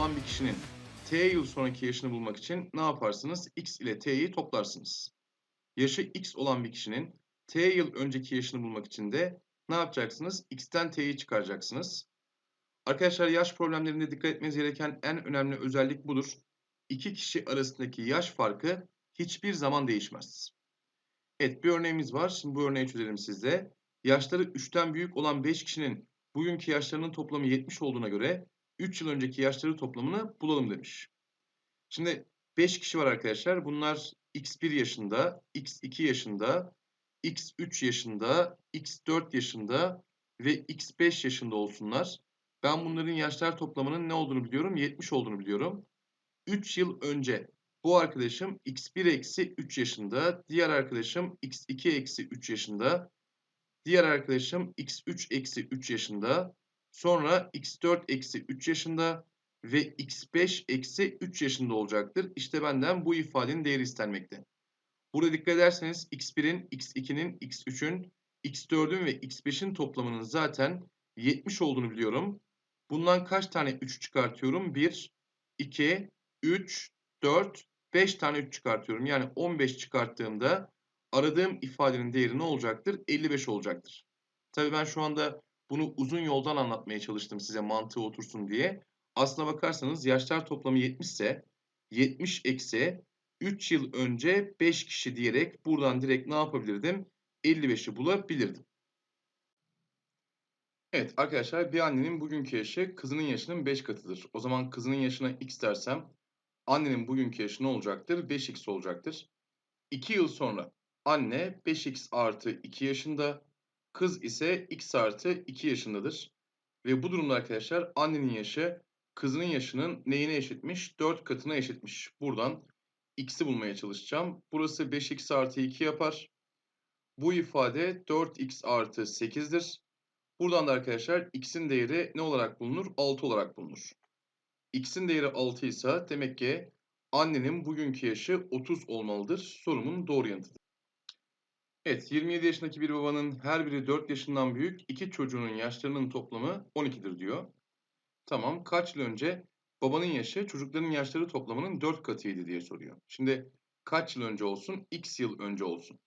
olan bir kişinin t yıl sonraki yaşını bulmak için ne yaparsınız? x ile t'yi toplarsınız. Yaşı x olan bir kişinin t yıl önceki yaşını bulmak için de ne yapacaksınız? x'ten t'yi çıkaracaksınız. Arkadaşlar yaş problemlerinde dikkat etmeniz gereken en önemli özellik budur. İki kişi arasındaki yaş farkı hiçbir zaman değişmez. Evet bir örneğimiz var. Şimdi bu örneği çözelim sizde. Yaşları 3'ten büyük olan 5 kişinin bugünkü yaşlarının toplamı 70 olduğuna göre 3 yıl önceki yaşları toplamını bulalım demiş. Şimdi 5 kişi var arkadaşlar. Bunlar x1 yaşında, x2 yaşında, x3 yaşında, x4 yaşında ve x5 yaşında olsunlar. Ben bunların yaşlar toplamının ne olduğunu biliyorum? 70 olduğunu biliyorum. 3 yıl önce bu arkadaşım x1 eksi 3 yaşında, diğer arkadaşım x2 eksi 3 yaşında, diğer arkadaşım x3 eksi 3 yaşında, sonra x4 eksi 3 yaşında ve x5 eksi 3 yaşında olacaktır. İşte benden bu ifadenin değeri istenmekte. Burada dikkat ederseniz x1'in, x2'nin, x3'ün, x4'ün ve x5'in toplamının zaten 70 olduğunu biliyorum. Bundan kaç tane 3 çıkartıyorum? 1, 2, 3, 4, 5 tane 3 çıkartıyorum. Yani 15 çıkarttığımda aradığım ifadenin değeri ne olacaktır? 55 olacaktır. Tabii ben şu anda bunu uzun yoldan anlatmaya çalıştım size mantığı otursun diye. Aslına bakarsanız yaşlar toplamı 70 ise 70 eksi 3 yıl önce 5 kişi diyerek buradan direkt ne yapabilirdim? 55'i bulabilirdim. Evet arkadaşlar bir annenin bugünkü yaşı kızının yaşının 5 katıdır. O zaman kızının yaşına x dersem annenin bugünkü yaşı ne olacaktır? 5x olacaktır. 2 yıl sonra anne 5x artı 2 yaşında, kız ise x artı 2 yaşındadır. Ve bu durumda arkadaşlar annenin yaşı kızının yaşının neyine eşitmiş? 4 katına eşitmiş. Buradan x'i bulmaya çalışacağım. Burası 5x artı 2 yapar. Bu ifade 4x artı 8'dir. Buradan da arkadaşlar x'in değeri ne olarak bulunur? 6 olarak bulunur. x'in değeri 6 ise demek ki annenin bugünkü yaşı 30 olmalıdır. Sorumun doğru yanıtıdır. Evet 27 yaşındaki bir babanın her biri 4 yaşından büyük iki çocuğunun yaşlarının toplamı 12'dir diyor. Tamam kaç yıl önce babanın yaşı çocukların yaşları toplamının 4 katıydı diye soruyor. Şimdi kaç yıl önce olsun? X yıl önce olsun.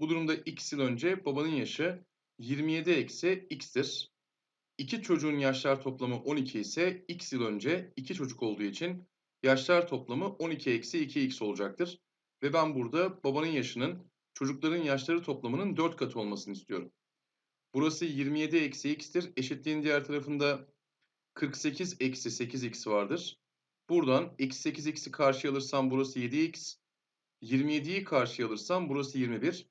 Bu durumda x yıl önce babanın yaşı 27 eksi x'tir. İki çocuğun yaşlar toplamı 12 ise x yıl önce iki çocuk olduğu için yaşlar toplamı 12 eksi 2x olacaktır. Ve ben burada babanın yaşının çocukların yaşları toplamının 4 katı olmasını istiyorum. Burası 27 eksi x'tir. Eşitliğin diğer tarafında 48 eksi 8x vardır. Buradan eksi 8x'i karşıya alırsam burası 7x. 27'yi karşıya alırsam burası 21.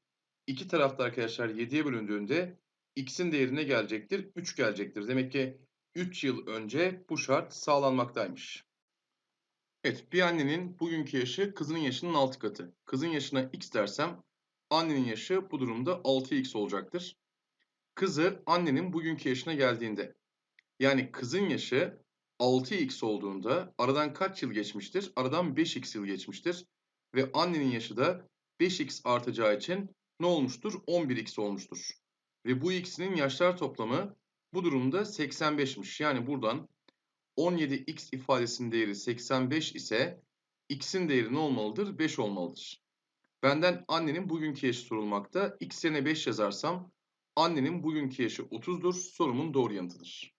İki tarafta arkadaşlar 7'ye bölündüğünde x'in değerine gelecektir. 3 gelecektir. Demek ki 3 yıl önce bu şart sağlanmaktaymış. Evet bir annenin bugünkü yaşı kızının yaşının 6 katı. Kızın yaşına x dersem annenin yaşı bu durumda 6x olacaktır. Kızı annenin bugünkü yaşına geldiğinde yani kızın yaşı 6x olduğunda aradan kaç yıl geçmiştir? Aradan 5x yıl geçmiştir. Ve annenin yaşı da 5x artacağı için ne olmuştur? 11x olmuştur. Ve bu x'inin yaşlar toplamı bu durumda 85'miş. Yani buradan 17x ifadesinin değeri 85 ise x'in değeri ne olmalıdır? 5 olmalıdır. Benden annenin bugünkü yaşı sorulmakta. x yerine 5 yazarsam annenin bugünkü yaşı 30'dur. Sorumun doğru yanıtıdır.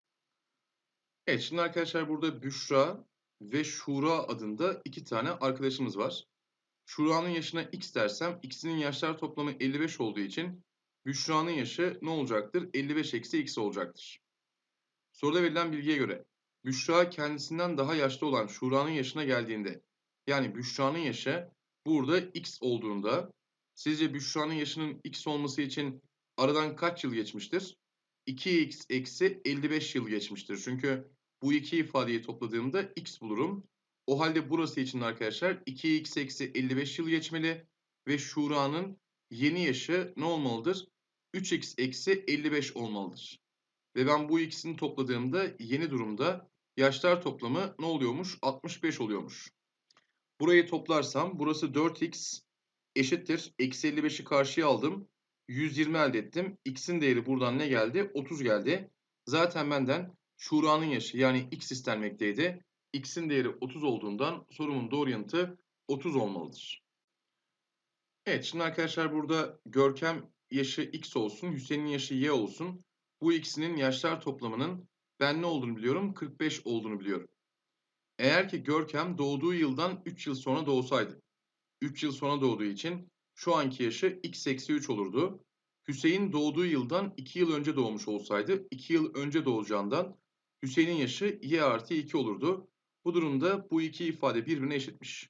Evet şimdi arkadaşlar burada Büşra ve Şura adında iki tane arkadaşımız var. Şura'nın yaşına x dersem x'inin yaşlar toplamı 55 olduğu için Büşra'nın yaşı ne olacaktır? 55 eksi x olacaktır. Soruda verilen bilgiye göre Büşra kendisinden daha yaşlı olan Şura'nın yaşına geldiğinde yani Büşra'nın yaşı burada x olduğunda sizce Büşra'nın yaşının x olması için aradan kaç yıl geçmiştir? 2x eksi 55 yıl geçmiştir. Çünkü bu iki ifadeyi topladığımda x bulurum. O halde burası için arkadaşlar 2x eksi 55 yıl geçmeli ve Şura'nın yeni yaşı ne olmalıdır? 3x eksi 55 olmalıdır. Ve ben bu ikisini topladığımda yeni durumda yaşlar toplamı ne oluyormuş? 65 oluyormuş. Burayı toplarsam burası 4x eşittir. Eksi 55'i karşıya aldım. 120 elde ettim. X'in değeri buradan ne geldi? 30 geldi. Zaten benden Şura'nın yaşı yani x istenmekteydi. x'in değeri 30 olduğundan sorumun doğru yanıtı 30 olmalıdır. Evet şimdi arkadaşlar burada Görkem yaşı x olsun, Hüseyin'in yaşı y olsun. Bu ikisinin yaşlar toplamının ben ne olduğunu biliyorum? 45 olduğunu biliyorum. Eğer ki Görkem doğduğu yıldan 3 yıl sonra doğsaydı. 3 yıl sonra doğduğu için şu anki yaşı x eksi 3 olurdu. Hüseyin doğduğu yıldan 2 yıl önce doğmuş olsaydı 2 yıl önce doğacağından Hüseyin'in yaşı y artı 2 olurdu. Bu durumda bu iki ifade birbirine eşitmiş.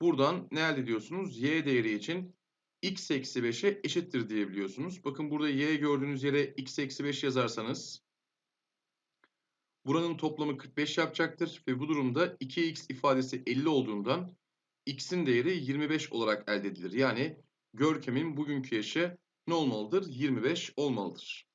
Buradan ne elde ediyorsunuz? Y değeri için x eksi 5'e eşittir diyebiliyorsunuz. Bakın burada y gördüğünüz yere x eksi 5 yazarsanız buranın toplamı 45 yapacaktır. Ve bu durumda 2x ifadesi 50 olduğundan x'in değeri 25 olarak elde edilir. Yani Görkem'in bugünkü yaşı ne olmalıdır? 25 olmalıdır.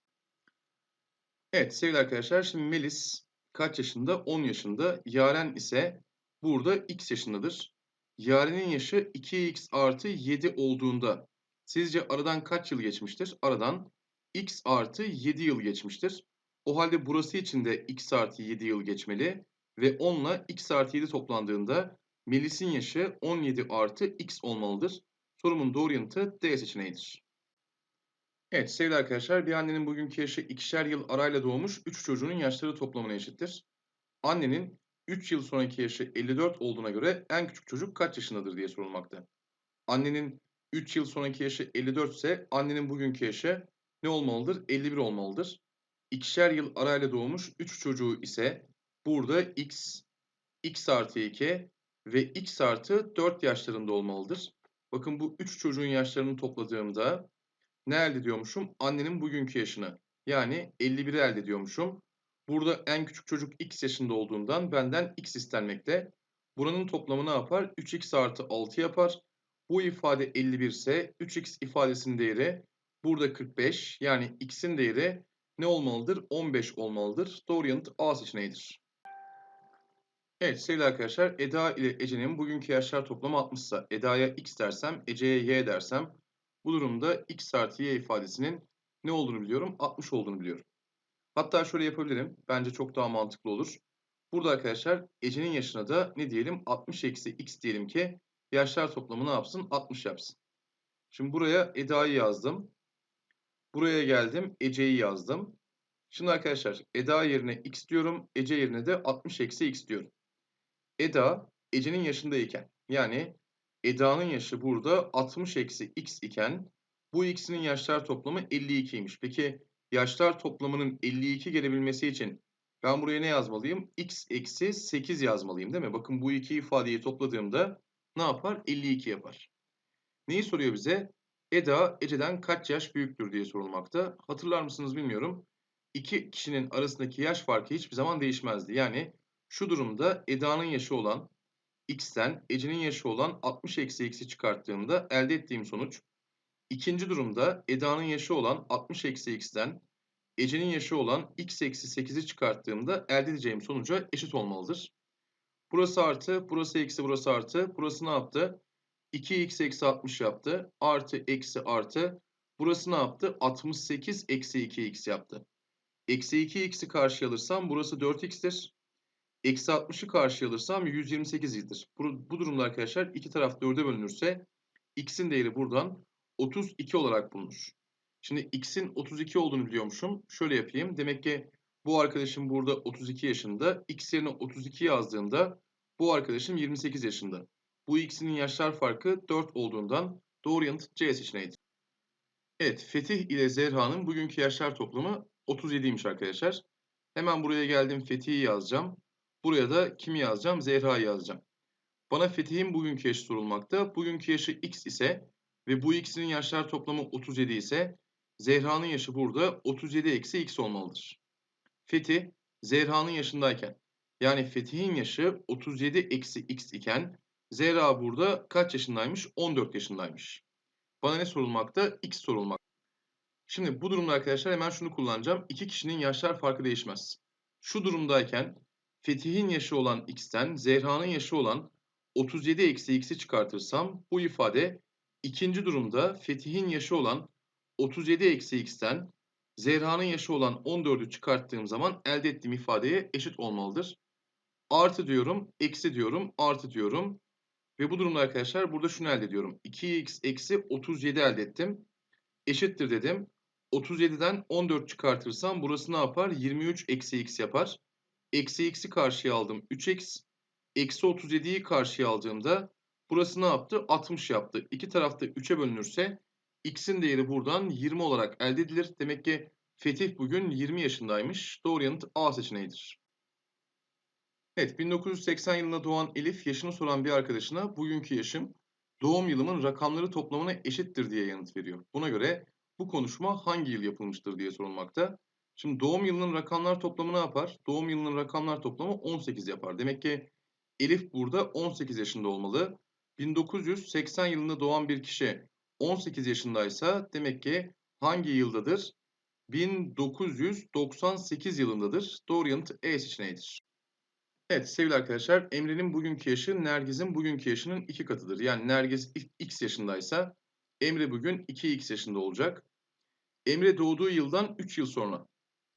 Evet sevgili arkadaşlar şimdi Melis kaç yaşında? 10 yaşında. Yaren ise burada x yaşındadır. Yaren'in yaşı 2x artı 7 olduğunda sizce aradan kaç yıl geçmiştir? Aradan x artı 7 yıl geçmiştir. O halde burası için de x artı 7 yıl geçmeli ve 10 ile x artı 7 toplandığında Melis'in yaşı 17 artı x olmalıdır. Sorumun doğru yanıtı D seçeneğidir. Evet sevgili arkadaşlar bir annenin bugünkü yaşı ikişer yıl arayla doğmuş 3 çocuğunun yaşları toplamına eşittir. Annenin 3 yıl sonraki yaşı 54 olduğuna göre en küçük çocuk kaç yaşındadır diye sorulmakta. Annenin 3 yıl sonraki yaşı 54 ise annenin bugünkü yaşı ne olmalıdır? 51 olmalıdır. İkişer yıl arayla doğmuş 3 çocuğu ise burada x, x artı 2 ve x artı 4 yaşlarında olmalıdır. Bakın bu 3 çocuğun yaşlarını topladığımda ne elde ediyormuşum? Annenin bugünkü yaşını. Yani 51'i elde ediyormuşum. Burada en küçük çocuk x yaşında olduğundan benden x istenmekte. Buranın toplamı ne yapar? 3x artı 6 yapar. Bu ifade 51 ise 3x ifadesinin değeri burada 45. Yani x'in değeri ne olmalıdır? 15 olmalıdır. Doğru yanıt A seçeneğidir. Evet sevgili arkadaşlar Eda ile Ece'nin bugünkü yaşlar toplamı 60 ise Eda'ya x dersem Ece'ye y dersem bu durumda x artı y ifadesinin ne olduğunu biliyorum? 60 olduğunu biliyorum. Hatta şöyle yapabilirim. Bence çok daha mantıklı olur. Burada arkadaşlar Ece'nin yaşına da ne diyelim? 60 eksi x diyelim ki yaşlar toplamı ne yapsın? 60 yapsın. Şimdi buraya Eda'yı yazdım. Buraya geldim. Ece'yi yazdım. Şimdi arkadaşlar Eda yerine x diyorum. Ece yerine de 60 eksi x diyorum. Eda Ece'nin yaşındayken yani Eda'nın yaşı burada 60 eksi x iken bu x'inin yaşlar toplamı 52'ymiş. Peki yaşlar toplamının 52 gelebilmesi için ben buraya ne yazmalıyım? x eksi 8 yazmalıyım değil mi? Bakın bu iki ifadeyi topladığımda ne yapar? 52 yapar. Neyi soruyor bize? Eda Ece'den kaç yaş büyüktür diye sorulmakta. Hatırlar mısınız bilmiyorum. İki kişinin arasındaki yaş farkı hiçbir zaman değişmezdi. Yani şu durumda Eda'nın yaşı olan x'ten Ece'nin yaşı olan 60 eksi x'i çıkarttığımda elde ettiğim sonuç. İkinci durumda Eda'nın yaşı olan 60 eksi x'ten Ece'nin yaşı olan x eksi 8'i çıkarttığımda elde edeceğim sonuca eşit olmalıdır. Burası artı, burası eksi, burası artı. Burası ne yaptı? 2x eksi 60 yaptı. Artı, eksi, artı. Burası ne yaptı? 68 eksi 2x yaptı. Eksi 2x'i karşıya alırsam burası 4x'tir. Eksi 60'ı karşıya alırsam 128'dir. Bu, bu durumda arkadaşlar iki taraf 4'e bölünürse x'in değeri buradan 32 olarak bulunur. Şimdi x'in 32 olduğunu biliyormuşum. Şöyle yapayım. Demek ki bu arkadaşım burada 32 yaşında. x yerine 32 yazdığımda bu arkadaşım 28 yaşında. Bu ikisinin yaşlar farkı 4 olduğundan doğru yanıt C seçeneğidir. Evet, Fetih ile Zehra'nın bugünkü yaşlar toplamı 37'ymiş arkadaşlar. Hemen buraya geldim Fetih'i yazacağım. Buraya da kimi yazacağım? Zehra'yı yazacağım. Bana Fetih'in bugünkü yaşı sorulmakta. Bugünkü yaşı x ise ve bu ikisinin yaşlar toplamı 37 ise Zehra'nın yaşı burada 37 eksi x olmalıdır. Fetih, Zehra'nın yaşındayken yani Fetih'in yaşı 37 eksi x iken Zehra burada kaç yaşındaymış? 14 yaşındaymış. Bana ne sorulmakta? X sorulmak. Şimdi bu durumda arkadaşlar hemen şunu kullanacağım. İki kişinin yaşlar farkı değişmez. Şu durumdayken Fetih'in yaşı olan x'ten Zehra'nın yaşı olan 37 eksi x'i çıkartırsam bu ifade ikinci durumda Fetih'in yaşı olan 37 eksi x'ten Zehra'nın yaşı olan 14'ü çıkarttığım zaman elde ettiğim ifadeye eşit olmalıdır. Artı diyorum, eksi diyorum, artı diyorum. Ve bu durumda arkadaşlar burada şunu elde ediyorum. 2x eksi 37 elde ettim. Eşittir dedim. 37'den 14 çıkartırsam burası ne yapar? 23 eksi x yapar. Eksi x'i karşıya aldım. 3x. Eksi 37'yi karşıya aldığımda burası ne yaptı? 60 yaptı. İki tarafta 3'e bölünürse x'in değeri buradan 20 olarak elde edilir. Demek ki Fetih bugün 20 yaşındaymış. Doğru yanıt A seçeneğidir. Evet, 1980 yılında doğan Elif yaşını soran bir arkadaşına bugünkü yaşım doğum yılımın rakamları toplamına eşittir diye yanıt veriyor. Buna göre bu konuşma hangi yıl yapılmıştır diye sorulmakta. Şimdi doğum yılının rakamlar toplamı ne yapar? Doğum yılının rakamlar toplamı 18 yapar. Demek ki Elif burada 18 yaşında olmalı. 1980 yılında doğan bir kişi 18 yaşındaysa demek ki hangi yıldadır? 1998 yılındadır. Doğru yanıt E seçeneğidir. Evet sevgili arkadaşlar Emre'nin bugünkü yaşı Nergiz'in bugünkü yaşının iki katıdır. Yani Nergiz x yaşındaysa Emre bugün 2x yaşında olacak. Emre doğduğu yıldan 3 yıl sonra.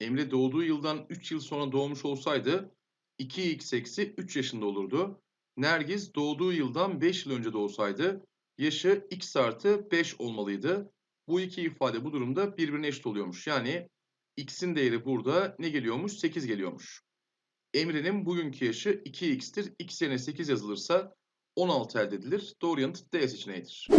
Emre doğduğu yıldan 3 yıl sonra doğmuş olsaydı 2x eksi 3 yaşında olurdu. Nergiz doğduğu yıldan 5 yıl önce doğsaydı yaşı x artı 5 olmalıydı. Bu iki ifade bu durumda birbirine eşit oluyormuş. Yani x'in değeri burada ne geliyormuş? 8 geliyormuş. Emre'nin bugünkü yaşı 2x'tir. x yerine 8 yazılırsa 16 elde edilir. Doğru yanıt D seçeneğidir.